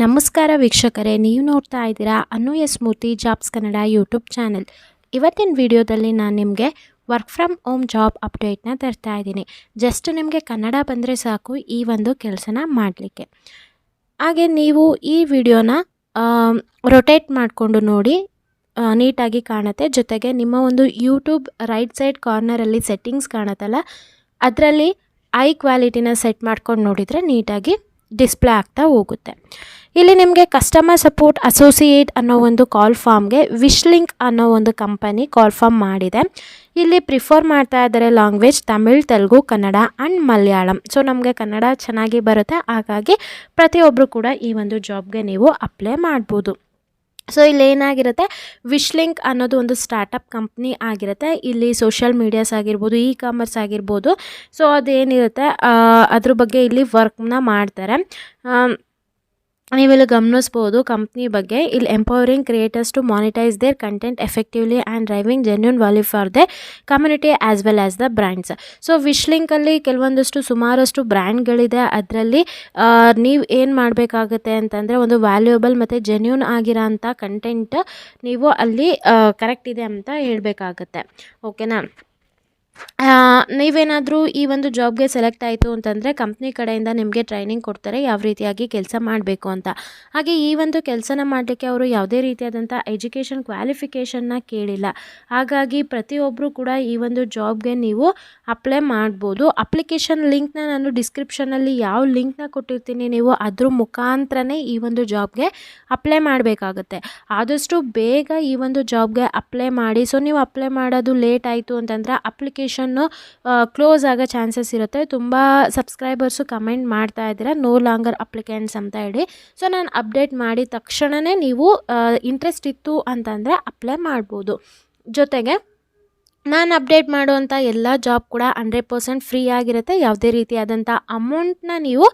ನಮಸ್ಕಾರ ವೀಕ್ಷಕರೇ, ನೀವು ನೋಡ್ತಾ ಇದ್ದೀರಾ ಅನ್ನೂಯ smoothie jobs Kannada YouTube channel. ಇವತ್ತಿನ ವಿಡಿಯೋದಲ್ಲಿ ನಾನು ನಿಮಗೆ ವರ್ಕ್ ಫ್ರಮ್ ಹೋಮ್ ಜಾಬ್ ಅಪ್ಡೇಟ್ನ ತರ್ತಾ ಇದ್ದೀನಿ. ಜಸ್ಟ್ ನಿಮಗೆ ಕನ್ನಡ ಬಂದರೆ ಸಾಕು ಈ ಒಂದು ಕೆಲಸನ ಮಾಡಲಿಕ್ಕೆ. ಹಾಗೆ ನೀವು ಈ ವಿಡಿಯೋನ ರೊಟೇಟ್ ಮಾಡಿಕೊಂಡು ನೋಡಿ ನೀಟಾಗಿ ಕಾಣುತ್ತೆ. ಜೊತೆಗೆ ನಿಮ್ಮ ಒಂದು ಯೂಟ್ಯೂಬ್ ರೈಟ್ ಸೈಡ್ ಕಾರ್ನರಲ್ಲಿ ಸೆಟ್ಟಿಂಗ್ಸ್ ಕಾಣುತ್ತಲ್ಲ, ಅದರಲ್ಲಿ ಐ ಕ್ವಾಲಿಟಿನ ಸೆಟ್ ಮಾಡ್ಕೊಂಡು ನೋಡಿದರೆ ನೀಟಾಗಿ ಡಿಸ್ಪ್ಲೇ ಆಗ್ತಾ ಹೋಗುತ್ತೆ. ಇಲ್ಲಿ ನಿಮಗೆ ಕಸ್ಟಮರ್ ಸಪೋರ್ಟ್ ಅಸೋಸಿಯೇಟ್ ಅನ್ನೋ ಒಂದು ಕಾಲ್ ಫಾರ್ಮ್ಗೆ ವಿಶ್ ಲಿಂಕ್ ಅನ್ನೋ ಒಂದು ಕಂಪನಿ ಕಾಲ್ ಫಾರ್ಮ್ ಮಾಡಿದೆ. ಇಲ್ಲಿ ಪ್ರಿಫರ್ ಮಾಡ್ತಾ ಇದ್ದಾರೆ language Tamil, Telugu, Kannada and Malayalam. So ನಮಗೆ ಕನ್ನಡ ಚೆನ್ನಾಗಿ ಬರುತ್ತೆ. ಹಾಗಾಗಿ ಪ್ರತಿಯೊಬ್ಬರು ಕೂಡ ಈ ಒಂದು ಜಾಬ್ಗೆ ನೀವು ಅಪ್ಲೈ ಮಾಡ್ಬೋದು. ಸೊ ಇಲ್ಲಿ ಏನಾಗಿರುತ್ತೆ? ವಿಶ್ಲಿಂಕ್ ಅನ್ನೋದು ಒಂದು ಸ್ಟಾರ್ಟಪ್ ಕಂಪ್ನಿ ಆಗಿರುತ್ತೆ. ಇಲ್ಲಿ ಸೋಷಿಯಲ್ ಮೀಡಿಯಾಸ್ ಆಗಿರ್ಬೋದು ಇ ಕಾಮರ್ಸ್ ಆಗಿರ್ಬೋದು. ಸೊ ಅದೇನಿರುತ್ತೆ? ಅದ್ರ ಬಗ್ಗೆ ಇಲ್ಲಿ ವರ್ಕ್ನ ಮಾಡ್ತಾರೆ. ನೀವಿಲ್ಲಿ ಗಮನಿಸ್ಬೋದು ಕಂಪ್ನಿ ಬಗ್ಗೆ. ಇಲ್ಲಿ empowering creators to monetize their content effectively and driving genuine value for the community as well as the brands so wish ಲಿಂಕಲ್ಲಿ ಕೆಲವೊಂದಷ್ಟು ಸುಮಾರಷ್ಟು ಬ್ರ್ಯಾಂಡ್ಗಳಿದೆ ಅದರಲ್ಲಿ ನೀವು ಏನು ಮಾಡಬೇಕಾಗುತ್ತೆ ಅಂತಂದರೆ ಒಂದು ವ್ಯಾಲ್ಯೂಯಬಲ್ ಮತ್ತು ಜೆನ್ಯೂನ್ ಆಗಿರೋ ಅಂಥ ಕಂಟೆಂಟ್ ನೀವು ಅಲ್ಲಿ ಕರೆಕ್ಟ್ ಇದೆ ಅಂತ ಹೇಳಬೇಕಾಗತ್ತೆ. ಓಕೆನಾ ನೀವೇನಾದರೂ ಈ ಒಂದು ಜಾಬ್ಗೆ ಸೆಲೆಕ್ಟ್ ಆಯಿತು ಅಂತಂದರೆ ಕಂಪ್ನಿ ಕಡೆಯಿಂದ ನಿಮಗೆ ಟ್ರೈನಿಂಗ್ ಕೊಡ್ತಾರೆ, ಯಾವ ರೀತಿಯಾಗಿ ಕೆಲಸ ಮಾಡಬೇಕು ಅಂತ. ಹಾಗೆ ಈ ಒಂದು ಕೆಲಸನ ಮಾಡಲಿಕ್ಕೆ ಅವರು ಯಾವುದೇ ರೀತಿಯಾದಂಥ ಎಜುಕೇಷನ್ ಕ್ವಾಲಿಫಿಕೇಷನ್ನ ಕೇಳಿಲ್ಲ. ಹಾಗಾಗಿ ಪ್ರತಿಯೊಬ್ಬರು ಕೂಡ ಈ ಒಂದು ಜಾಬ್ಗೆ ನೀವು ಅಪ್ಲೈ ಮಾಡ್ಬೋದು. ಅಪ್ಲಿಕೇಶನ್ ಲಿಂಕ್ನ ನಾನು ಡಿಸ್ಕ್ರಿಪ್ಷನಲ್ಲಿ ಯಾವ ಲಿಂಕ್ನ ಕೊಟ್ಟಿರ್ತೀನಿ ನೀವು ಅದ್ರ ಮುಖಾಂತರನೇ ಈ ಒಂದು ಜಾಬ್ಗೆ ಅಪ್ಲೈ ಮಾಡಬೇಕಾಗತ್ತೆ. ಆದಷ್ಟು ಬೇಗ ಈ ಒಂದು ಜಾಬ್ಗೆ ಅಪ್ಲೈ ಮಾಡಿ. ಸೊ, ನೀವು ಅಪ್ಲೈ ಮಾಡೋದು ಲೇಟ್ ಆಯಿತು ಅಂತಂದರೆ ಅಪ್ಲಿಕೇಶನ್ನು ಕ್ಲೋಸ್ ಆಗೋ ಚಾನ್ಸಸ್ ಇರುತ್ತೆ. ತುಂಬ ಸಬ್ಸ್ಕ್ರೈಬರ್ಸು ಕಮೆಂಟ್ ಮಾಡ್ತಾ ಇದ್ದೀರಾ. ನೋ ಲಾಂಗರ್ ಅಪ್ಲಿಕೆಂಟ್ಸ್ ಅಂತ ಹೇಳಿ. ಸೊ ನಾನು ಅಪ್ಡೇಟ್ ಮಾಡಿದ ತಕ್ಷಣವೇ ನೀವು ಇಂಟ್ರೆಸ್ಟ್ ಇತ್ತು ಅಂತಂದರೆ ಅಪ್ಲೈ ಮಾಡ್ಬೋದು. ಜೊತೆಗೆ, ನಾನು ಅಪ್ಡೇಟ್ ಮಾಡುವಂಥ ಎಲ್ಲ ಜಾಬ್ ಕೂಡ ಹಂಡ್ರೆಡ್ ಪರ್ಸೆಂಟ್ ಫ್ರೀ ಆಗಿರುತ್ತೆ. ಯಾವುದೇ ರೀತಿಯಾದಂಥ ಅಮೌಂಟ್ನ ನೀವು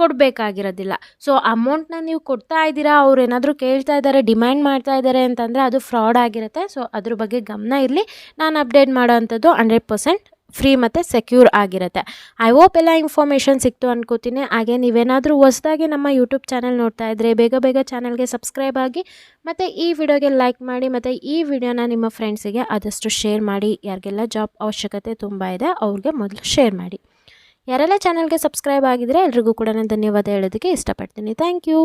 ಕೊಡಬೇಕಾಗಿರೋದಿಲ್ಲ. ಸೊ ಅಮೌಂಟ್ನ ನೀವು ಕೊಡ್ತಾ ಇದ್ದೀರಾ, ಅವ್ರು ಏನಾದರೂ ಕೇಳ್ತಾ ಇದ್ದಾರೆ ಡಿಮ್ಯಾಂಡ್ ಮಾಡ್ತಾ ಇದ್ದಾರೆ ಅಂತಂದರೆ ಅದು ಫ್ರಾಡ್ ಆಗಿರುತ್ತೆ. ಸೊ ಅದ್ರ ಬಗ್ಗೆ ಗಮನ ಇರಲಿ. ನಾನು ಅಪ್ಡೇಟ್ ಮಾಡೋವಂಥದ್ದು ಹಂಡ್ರೆಡ್ ಪರ್ಸೆಂಟ್ ಫ್ರೀ ಮತ್ತು ಸೆಕ್ಯೂರ್ ಆಗಿರುತ್ತೆ. ಐ ಹೋಪ್ ಎಲ್ಲ ಇನ್ಫಾರ್ಮೇಷನ್ ಸಿಕ್ತು ಅನ್ಕೋತೀನಿ. ಹಾಗೆ ನೀವೇನಾದರೂ ಹೊಸದಾಗಿ ನಮ್ಮ ಯೂಟ್ಯೂಬ್ ಚಾನಲ್ ನೋಡ್ತಾ ಇದ್ದರೆ ಬೇಗ ಬೇಗ ಚಾನಲ್ಗೆ ಸಬ್ಸ್ಕ್ರೈಬ್ ಆಗಿ, ಮತ್ತು ಈ ವಿಡಿಯೋಗೆ ಲೈಕ್ ಮಾಡಿ, ಮತ್ತು ಈ ವಿಡಿಯೋನ ನಿಮ್ಮ ಫ್ರೆಂಡ್ಸಿಗೆ ಆದಷ್ಟು ಶೇರ್ ಮಾಡಿ. ಯಾರಿಗೆಲ್ಲ ಜಾಬ್ ಅವಶ್ಯಕತೆ ತುಂಬ ಇದೆ, ಅವ್ರಿಗೆ ಮೊದಲು ಶೇರ್ ಮಾಡಿ. ಯಾರೆಲ್ಲ ಚಾನಲ್ಗೆ ಸಬ್ಸ್ಕ್ರೈಬ್ ಆಗಿದ್ರೆ ಎಲ್ರಿಗೂ ಕೂಡ ನಾನು ಧನ್ಯವಾದ ಹೇಳೋದಕ್ಕೆ ಇಷ್ಟಪಡ್ತೀನಿ. Thank you